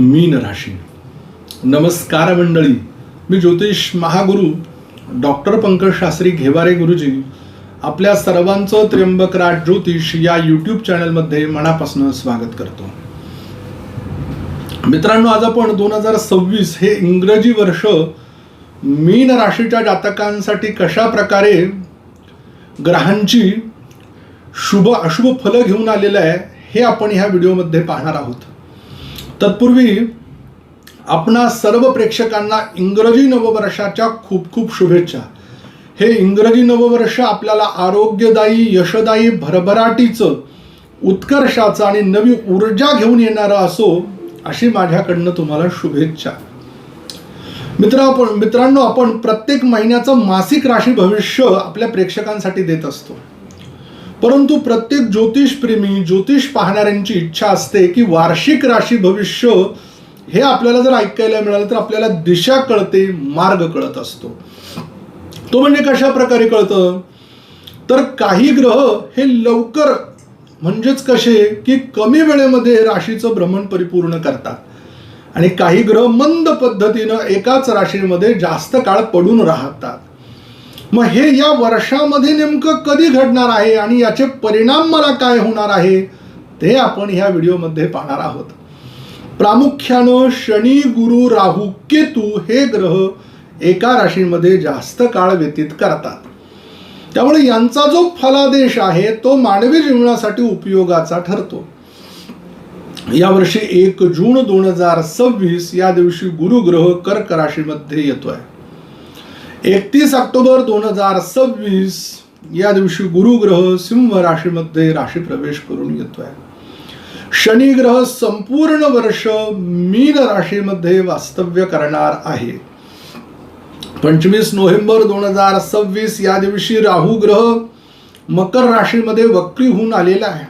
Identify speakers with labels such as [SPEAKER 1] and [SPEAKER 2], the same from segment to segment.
[SPEAKER 1] मीन राशी. नमस्कार मंडळी. मी ज्योतिष महागुरु डॉक्टर पंकज शास्त्री घेवारे गुरुजी. आपल्या सर्वांचं त्र्यंबक राज ज्योतिष या यूट्यूब चॅनलमध्ये मनापासून स्वागत करतो. मित्रांनो आज आपण दोन हजार सव्वीस हे इंग्रजी वर्ष मीन राशीच्या जातकांसाठी कशा प्रकारे ग्रहांची शुभ अशुभ फलं घेऊन आलेलं आहे हे आपण ह्या व्हिडिओमध्ये पाहणार आहोत. तत्पूर्वी आपणा सर्व प्रेक्षकांना इंग्रजी नववर्षाच्या खूप खूप शुभेच्छा. हे इंग्रजी नववर्ष आपल्याला आरोग्यदायी यशदायी भरभराटीचं उत्कर्षाचं आणि नवी ऊर्जा घेऊन येणारं असो अशी माझ्याकडनं तुम्हाला शुभेच्छा. मित्र आपण मित्रांनो आपण प्रत्येक महिन्याचं मासिक राशी भविष्य आपल्या प्रेक्षकांसाठी देत असतो. परंतु प्रत्येक ज्योतिषप्रेमी ज्योतिष पाहणाऱ्यांची इच्छा असते की वार्षिक राशी भविष्य हे आपल्याला जर ऐकायला मिळालं तर आपल्याला दिशा कळते मार्ग कळत असतो. तो म्हणजे कशा प्रकारे कळतं? तर काही ग्रह हे लवकर म्हणजेच कसे की कमी वेळेमध्ये राशीचं भ्रमण परिपूर्ण करतात. आणि काही ग्रह मंद पद्धतीनं एकाच राशीमध्ये जास्त काळ पडून राहतात. मग हे या वर्षामध्ये नेमकं कधी घडणार आहे आणि याचे परिणाम मला काय होणार आहे ते आपण ह्या व्हिडिओमध्ये पाहणार आहोत. प्रामुख्यानं शनी गुरु राहू केतू हे ग्रह एका राशीमध्ये जास्त काळ व्यतीत करतात. त्यामुळे यांचा जो फलादेश आहे तो मानवी जीवनासाठी उपयोगाचा ठरतो. यावर्षी एक जून दोन हजार सव्वीस या दिवशी गुरुग्रह कर्क राशीमध्ये येतोय. एकतीस ऑक्टोबर दोन हजार सव्वीस या दिवशी गुरुग्रह सिंह राशीमध्ये राशी प्रवेश करून येतोय. शनी ग्रह संपूर्ण वर्ष मीन राशीमध्ये वास्तव्य करणार आहे. पंचवीस नोव्हेंबर दोन हजार सव्वीस या दिवशी राहू ग्रह मकर राशीमध्ये वक्री होऊन आलेला आहे.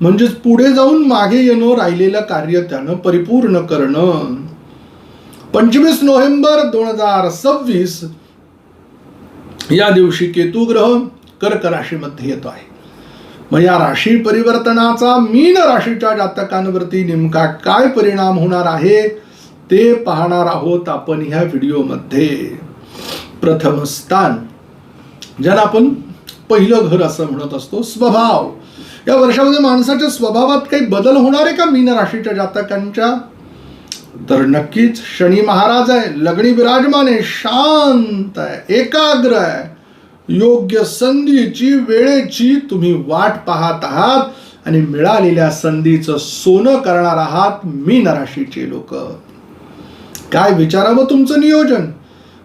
[SPEAKER 1] म्हणजेच पुढे जाऊन मागे येणं राहिलेलं कार्य त्यानं परिपूर्ण करणं. पंचवीस नोव्हेंबर दोन हजार सव्वीस या दिवशी केतू ग्रह कर्क राशीमध्ये येतो आहे. मग या राशी परिवर्तनाचा मीन राशीच्या जातकांवरती नेमका काय परिणाम होणार आहे ते पाहणार आहोत आपण ह्या व्हिडिओमध्ये. प्रथम स्थान ज्याला आपण पहिलं घर असं म्हणत असतो स्वभाव. या वर्षामध्ये माणसाच्या स्वभावात काही बदल होणार आहे का मीन राशीच्या जातकांच्या? तर नक्कीच शनी महाराज आहे लग्नी विराजमान आहे शांत आहे एकाग्र आहे. योग्य संधीची वेळेची तुम्ही वाट पाहत आहात आणि मिळालेल्या संधीचं सोनं करणार आहात मीन राशीचे लोक. काय विचारावं तुमचं नियोजन?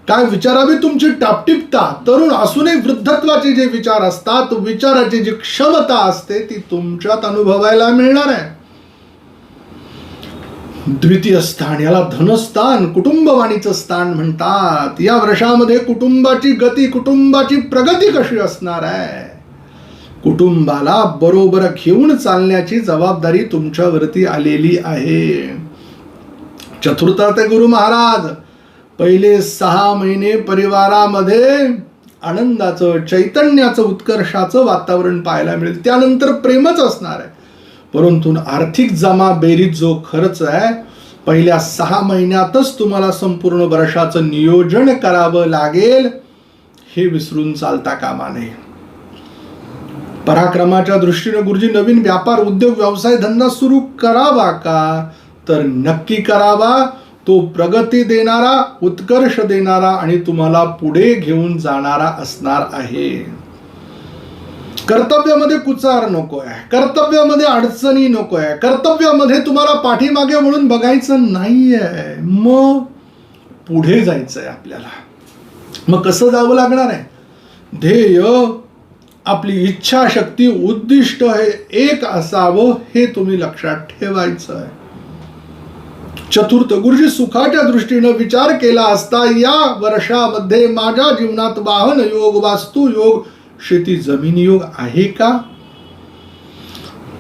[SPEAKER 1] काय विचारावी तुमची टापटिपता? तरुण असूनही वृद्धत्वाचे जे विचार असतात विचाराची जी क्षमता असते ती तुमच्यात अनुभवायला मिळणार आहे. द्वितीय स्थान याला धनस्थान कुटुंबवाणीचं स्थान म्हणतात. या वर्षामध्ये कुटुंबाची गती कुटुंबाची प्रगती कशी असणार आहे? कुटुंबाला बरोबर घेऊन चालण्याची जबाबदारी तुमच्यावरती आलेली आहे. चतुर्थ गुरु महाराज. पहिले सहा महिने परिवारामध्ये आनंदाचं चैतन्याचं उत्कर्षाचं वातावरण पाहायला मिळेल. त्यानंतर प्रेमच असणार आहे. परंतु आर्थिक जमा बेरीज जो खर्च आहे पहिल्या सहा महिन्यातच तुम्हाला संपूर्ण वर्षाचं नियोजन करावं लागेल हे विसरून चालता कामा नये. पराक्रमाच्या दृष्टीने गुरुजी नवीन व्यापार उद्योग व्यवसाय धंदा सुरू करावा का? तर नक्की करावा. तो प्रगती देणारा उत्कर्ष देणारा आणि तुम्हाला पुढे घेऊन जाणारा असणार आहे. कर्तव्यामध्ये कुचार नको आहे. कर्तव्यामध्ये अडचणी नको आहे. कर्तव्यामध्ये तुम्हाला पाठीमागे म्हणून बघायचं नाहीये. मग पुढे जायचं आहे आपल्याला. मग कसं जावं लागणार आहे? ध्येय आपली इच्छाशक्ती उद्दिष्ट हे एक असावं हे तुम्ही लक्षात ठेवायचं आहे चतुर्थ गुरुजी सुखाच्या दृष्टीनं विचार केला असता या वर्षामध्ये माझ्या जीवनात वाहन योग वास्तू योग शेती जमीन योग आहे का?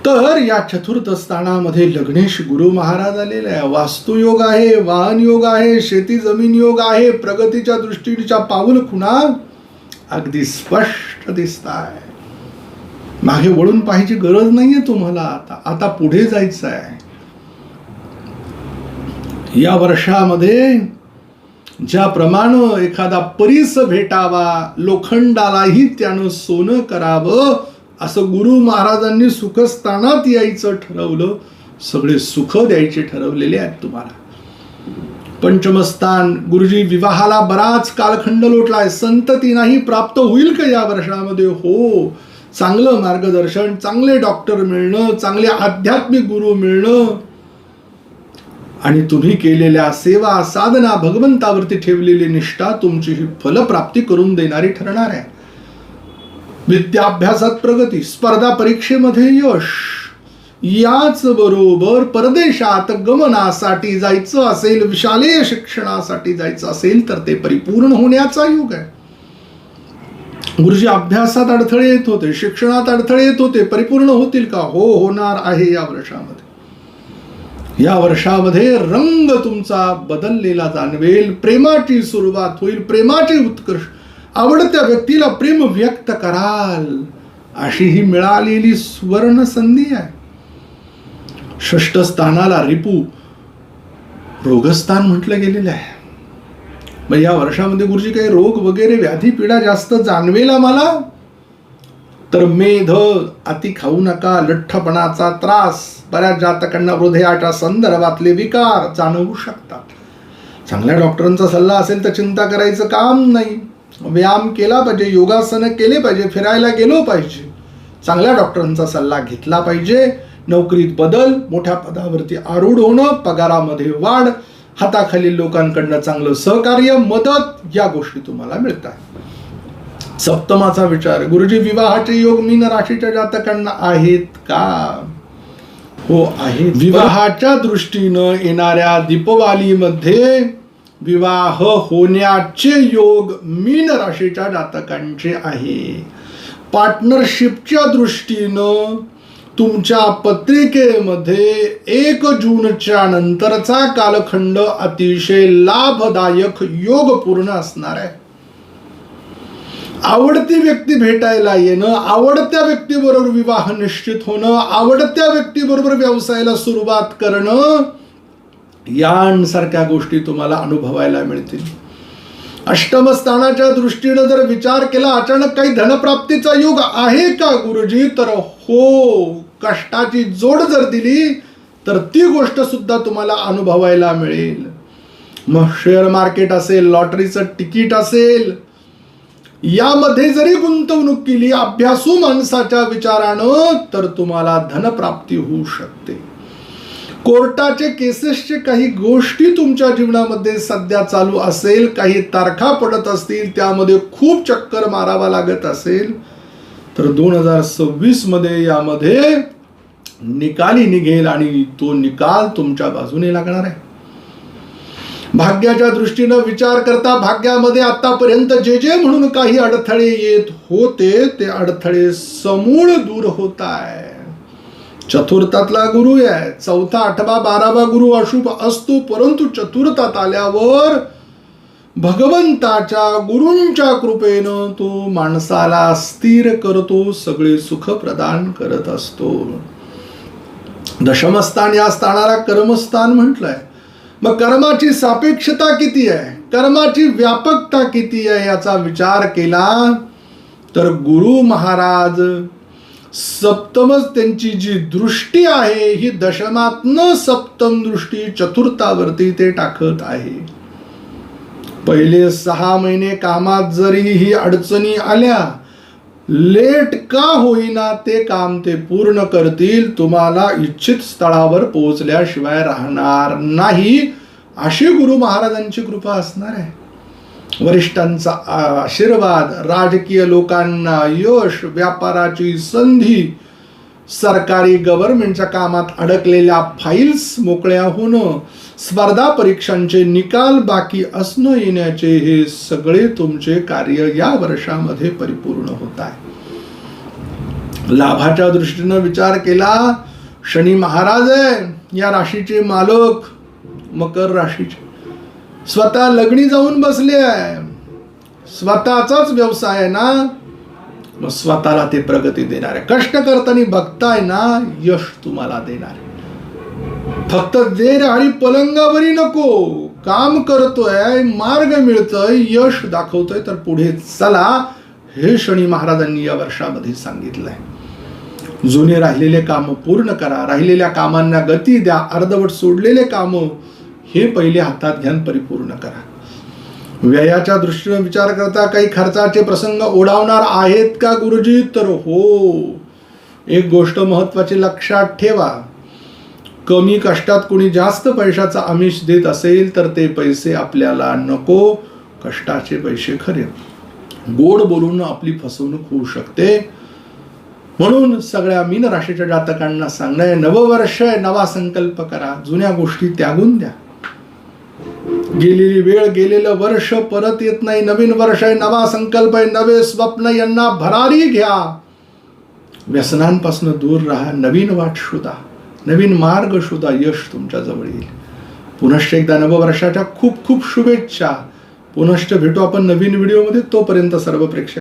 [SPEAKER 1] तर या चतुर्थ स्थानामध्ये लग्नेश गुरु महाराज आलेले आहे. वास्तुयोग आहे वाहन योग आहे शेती जमीन योग आहे प्रगतीच्या दृष्टीच्या पाऊल खुणा अगदी स्पष्ट दिसत आहे मागे वळून पाहायची गरज नाहीये तुम्हाला आता. आता पुढे जायचं आहे या वर्षामध्ये ज्याप्रमाणे एखादा परीस भेटावा लोखंडालाही त्यानं सोनं करावं असं गुरु महाराजांनी सुखस्थानात यायचं ठरवलं सगळे सुख द्यायचे ठरवलेले आहेत तुम्हाला. पंचमस्थान गुरुजी विवाहाला बराच कालखंड लोटलाय संतती नाही प्राप्त होईल का या वर्षामध्ये? हो चांगलं मार्गदर्शन चांगले डॉक्टर मिळणं चांगले आध्यात्मिक गुरु मिळणं आणि तुम्ही केलेल्या सेवा साधना भगवंतावरती ठेवलेली निष्ठा तुमची ही फलप्राप्ती करून देणारी ठरणार आहे. विद्याभ्यासात प्रगती स्पर्धा परीक्षेमध्ये यश. याच बरोबर परदेशात गमनासाठी जायचं असेल विशालेय शिक्षणासाठी जायचं असेल तर ते परिपूर्ण होण्याचा युग आहे. गुरुजी अभ्यासात अडथळे येत होते शिक्षणात अडथळे येत होते परिपूर्ण होतील का? हो होणार आहे या वर्षामध्ये. या वर्षामध्ये रंग तुमचा बदललेला जाणवेल प्रेमाची सुरुवात होईल प्रेमाचे उत्कर्ष आवडत्या व्यक्तीला प्रेम व्यक्त कराल अशी ही मिळालेली सुवर्ण संधी आहे. षष्ठ स्थानाला रिपू रोगस्थान म्हटलं गेलेलं आहे. मग या वर्षामध्ये गुरुजी काही रोग वगैरे व्याधी पीडा जास्त जाणवेला मला तर मेध अति खाऊ नका लठ्ठपणाचा त्रास. बऱ्याच जातकांना हृदयाच्या संदर्भातले विकार जाणवू शकतात. चांगल्या डॉक्टरांचा सल्ला असेल तर चिंता करायचं काम नाही. व्यायाम केला पाहिजे योगासनं केले पाहिजे फिरायला गेलो पाहिजे. चांगल्या डॉक्टरांचा सल्ला घेतला पाहिजे. नोकरीत बदल मोठ्या पदावरती आरूढ होणं पगारामध्ये वाढ हाताखालील लोकांकडनं चांगलं सहकार्य मदत या गोष्टी तुम्हाला मिळतात. सप्तमाचा विचार. गुरुजी विवाहाचे योग मीन राशीच्या जातकांना आहेत का? हो आहे विवाहाच्या दृष्टीनं येणाऱ्या दीपवालीमध्ये विवाह होण्याचे योग मीन राशीच्या जातकांचे आहे. पार्टनरशिपच्या दृष्टीनं तुमच्या पत्रिकेमध्ये एक जूनच्या नंतरचा कालखंड अतिशय लाभदायक योगपूर्ण असणार आहे. आवडती व्यक्ती भेटायला येणं आवडत्या व्यक्तीबरोबर विवाह निश्चित होणं आवडत्या व्यक्तीबरोबर व्यवसायाला सुरुवात करणं यांसारख्या गोष्टी तुम्हाला अनुभवायला मिळतील. अष्टमस्थानाच्या दृष्टीनं जर विचार केला अचानक काही धनप्राप्तीचा युग आहे का गुरुजी? तर हो कष्टाची जोड जर दिली तर ती गोष्ट सुद्धा तुम्हाला अनुभवायला मिळेल. मग शेअर मार्केट असेल लॉटरीचं तिकीट असेल यामध्ये जरी गुंतवणूक केली अभ्यासू माणसाच्या विचारानं तर तुम्हाला धनप्राप्ती होऊ शकते. कोर्टाचे केसेसचे काही गोष्टी तुमच्या जीवनामध्ये सध्या चालू असेल काही तारखा पडत असतील त्यामध्ये खूप चक्कर मारावा लागत असेल तर दोन हजार सव्वीसमध्ये यामध्ये निकाली निघेल आणि तो निकाल तुमच्या बाजूने लागणार आहे. भाग्याच्या दृष्टीनं विचार करता भाग्यामध्ये आतापर्यंत जे जे म्हणून काही अडथळे येत होते ते अडथळे समूळ दूर होत आहे चतुर्थातला गुरु आहे चौथा आठवा बारावा गुरु अशुभ असतो परंतु चतुर्थात आल्यावर भगवंताच्या गुरूंच्या कृपेनं तो माणसाला स्थिर करतो सगळे सुख प्रदान करत असतो. दशमस्थान या स्थानाला कर्मस्थान म्हटलंय. मग कर्माची सापेक्षता किती आहे? कर्माची व्यापकता किती आहे याचा विचार केला तर गुरु महाराज सप्तमच त्यांची जी दृष्टी आहे ही दशमातन सप्तम दृष्टी चतुर्थावरती ते टाकत आहे. पहिले सहा महिने कामात जरी ही अडचणी आल्या लेट का होईना ते काम ते पूर्ण करतील तुम्हाला इच्छित स्थळावर पोहोचल्याशिवाय राहणार नाही. अशी गुरु महाराजांची कृपा असणार आहे. वरिष्ठांचा आशीर्वाद राजकीय लोकांना यश व्यापाराची संधी सरकारी गव्हर्नमेंटच्या कामात अडकलेल्या फाईल्स मोकळ्या होणं स्पर्धा परीक्षांचे निकाल बाकी असणं येण्याचे हे सगळे तुमचे कार्य या वर्षामध्ये परिपूर्ण होत आहे. लाभाच्या दृष्टीनं विचार केला शनी महाराज आहे या राशीचे मालक मकर राशीचे. स्वतः लग्नी जाऊन बसले आहे. स्वतःचाच व्यवसाय आहे ना? मग स्वतःला ते प्रगती देणार आहे. कष्ट करताना बघताय ना यश तुम्हाला देणार आहे. फक्त दे आणि पलंगावरी नको. काम करतोय मार्ग मिळतोय यश दाखवतोय तर पुढे चला हे शनी महाराजांनी या वर्षामध्ये सांगितलंय. जुने राहिलेले कामं पूर्ण करा राहिलेल्या कामांना गती द्या अर्धवट सोडलेले कामं हे पहिले हातात घ्यान परिपूर्ण करा. व्ययाच्या दृष्टीने विचार करता काही खर्चाचे प्रसंग ओढावणार आहेत का गुरुजी? तर हो. एक गोष्ट महत्वाची लक्षात ठेवा. कमी कष्टात कोणी जास्त पैशाचा आमिष देत असेल तर ते पैसे आपल्याला नको. कष्टाचे पैसे खरे. गोड बोलून आपली फसवणूक होऊ शकते. म्हणून सगळ्या मीन राशीच्या जातकांना सांगणं आहे नववर्ष आहे नवा संकल्प करा. जुन्या गोष्टी त्यागून द्या. गेलेली वेळ गेलेलं वर्ष परत येत नाही. नवीन वर्ष आहे नवा संकल्प आहे नवे स्वप्न यांना भरारी घ्या. व्यसनांपासून दूर राहा नवीन वाट शोधा नवीन मार्ग शोधा यश तुमच्या जवळ येईल. पुनश्च एकदा नववर्षाच्या खूप खूप शुभेच्छा. पुनश्च भेटू आपण नवीन व्हिडिओमध्ये तोपर्यंत सर्व प्रेक्षक